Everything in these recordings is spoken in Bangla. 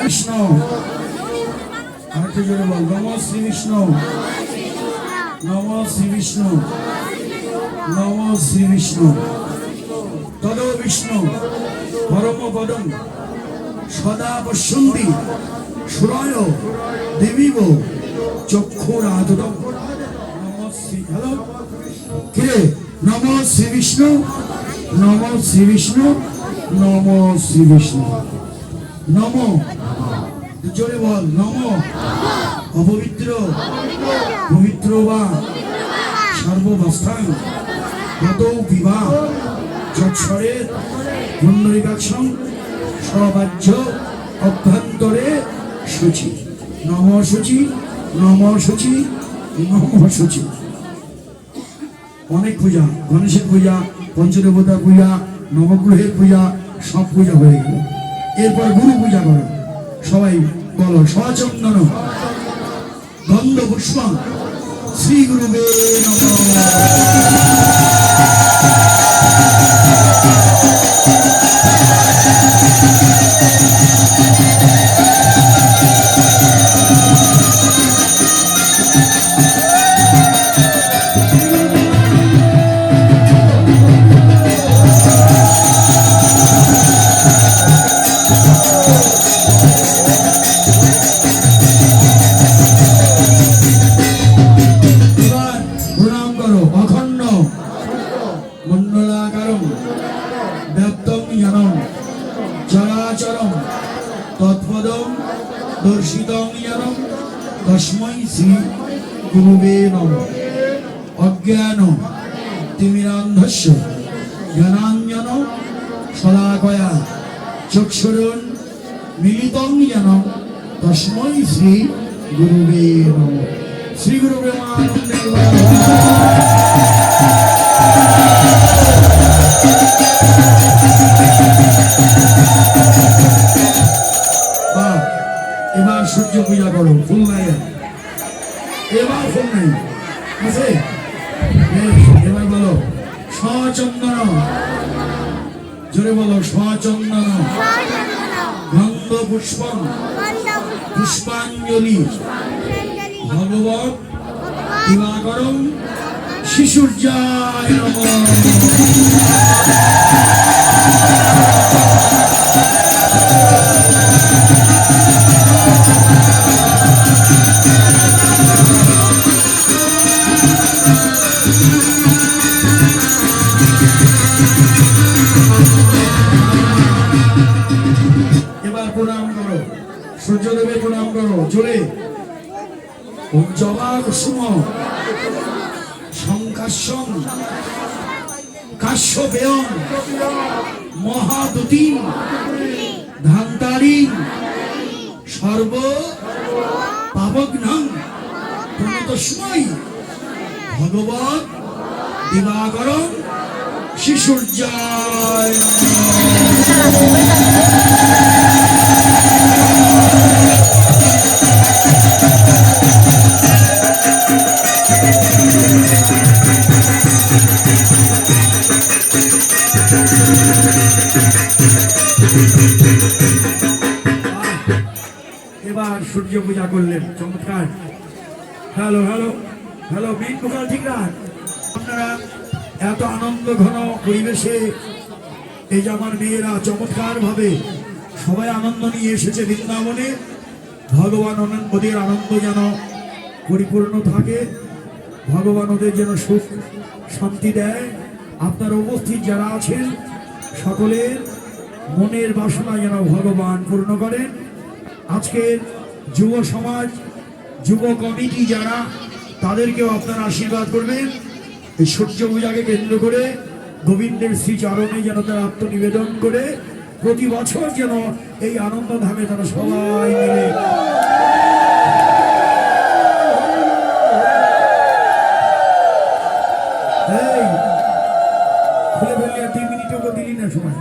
কৃষ্ণ আরেকটু জোরে বল, নম শ্রী বিষ্ণু নম শ্রী বিষ্ণু নম শ্রী তদ বিষ্ণু। পরম পদম। সদা পশ্যন্তি সুরয় দেবীব। চক্ষুরাদুরম নম শ্রী, হ্যালো? কিরে? নম শ্রী বিষ্ণু নম শ্রী বিষ্ণু নম শ্রী নম। জোরে বল, নম। অপবিত্র পবিত্র বা সর্ববস্থান গত বিবাহ যৎসরের পুণ্ডরিকাক্ষম সবাহ্য অভ্যন্তরে সূচি। নম সূচি নম সূচি নম সূচি। অনেক পূজা, গণেশের পূজা পঞ্চদেবতা পূজা, নবগ্রহের পূজা, সব পূজা হয়ে গেল। এরপর গুরু পূজা করো। সবাই বলো সচন্দন গন্ধ পুষ্প শ্রী গুরুবে ব্যাপ্তম জ্ঞানম, চরাচরম, তৎপদম, দর্শিতম জ্ঞানম, তস্মৈ শ্রী গুরুবে নম। অজ্ঞান তিমিরান্ধস্য জ্ঞানাঞ্জন শলাকয়া, চক্ষুরুন মিলিতং জ্ঞানম, তস্মৈ শ্রী গুরুবে নম। শ্রী গুরু ব্রহ্মানন্দে পূজা করো ফুল নাই। এবার ফুল নেই। আছে? এবার বলো সচন্দন জোরে বলো সচন্দন গন্ধ পুষ্পম। পুষ্পাঞ্জলি। ভগবত দিবাকরম শিশুর্যায় নমঃ। ওম জবা কুসুম সংকাশ্যম কাশ্যপেয়ম মহাদুতিম ধান্তারিং সর্ব পাবগ্নং প্রণতস্মৈ ভগবত দিবাকরম শিশুর্যায়। এবার সূর্য পূজা করলেন, চমৎকার। Hello hello hello main vocal ঠিক আপনারা এত আনন্দ ঘন পরিবেশে এই যে আমার মেয়েরা চমৎকার ভাবে সবাই আনন্দ নিয়ে এসেছে বৃন্দাবনে। ভগবান ওদের আনন্দ যেন পরিপূর্ণ থাকে। ভগবান ওদের যেন সুখ শান্তি দেয়। আপনার উপস্থিত যারা আছেন, সকলের মনের বাসনা যেন ভগবান পূর্ণ করেন। আজকের যুব সমাজ, যুব কমিটি যারা, তাদেরকেও আপনারা আশীর্বাদ করবেন। এই সূর্য পূজাকে কেন্দ্র করে গোবিন্দের শ্রীচরণে যেন তারা আত্মনিবেদন করে, প্রতি বছর যেন এই আনন্দ ধামে তারা সবাই মিলে না সময়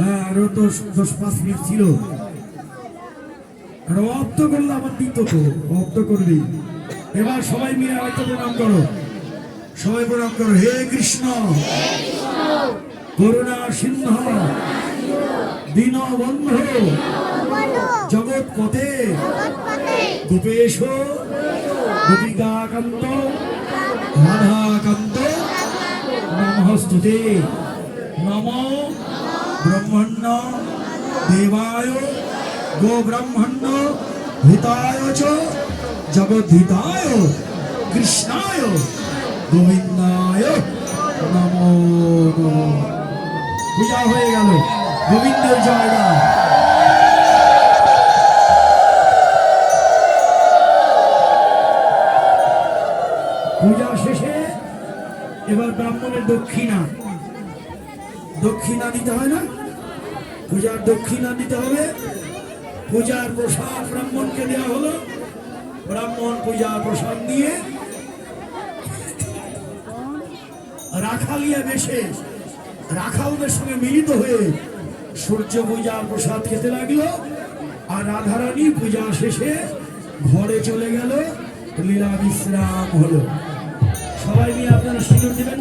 হ্যাঁ আরও তো দশ পাঁচ মিনিট ছিল। আর অফ তো করলে আমার দিত তো অফ তো করবি। এবার সবাই মিলে আরেকটা প্রণাম করো। সবাই প্রণাম করো, হে কৃষ্ণ। করুণা সিংহ। দীন বন্ধু। জগৎ পথে। গোপেশ। গোপিকাকান্ত। রাধাকান্ত। নমস্তুতে নম ব্রহ্মণ্য দেবায় গো ব্রহ্মণ্য হিতায় চ জগদ্ধিতায় কৃষ্ণায় গোবিন্দায় নমো পূজা হয়ে গেল গোবিন্দের জয়গা পূজা শেষে এবার ব্রাহ্মণের দক্ষিণা দক্ষিণা দিতে হয় না? পূজার দক্ষিণা দিতে হবে। পূজার প্রসাদ ব্রাহ্মণকে দেওয়া হলো। ব্রাহ্মণ পূজা প্রসাদ নিয়ে রাখালিয়া বেশে, রাখালদের সঙ্গে মিলিত হয়ে সূর্য পূজার প্রসাদ খেতে লাগল। আর রাধারানী পূজা শেষে ঘরে চলে গেল। লীলা বিশ্রাম হলো। সবাই মিলে আপনারা সুযোগ দেবেন।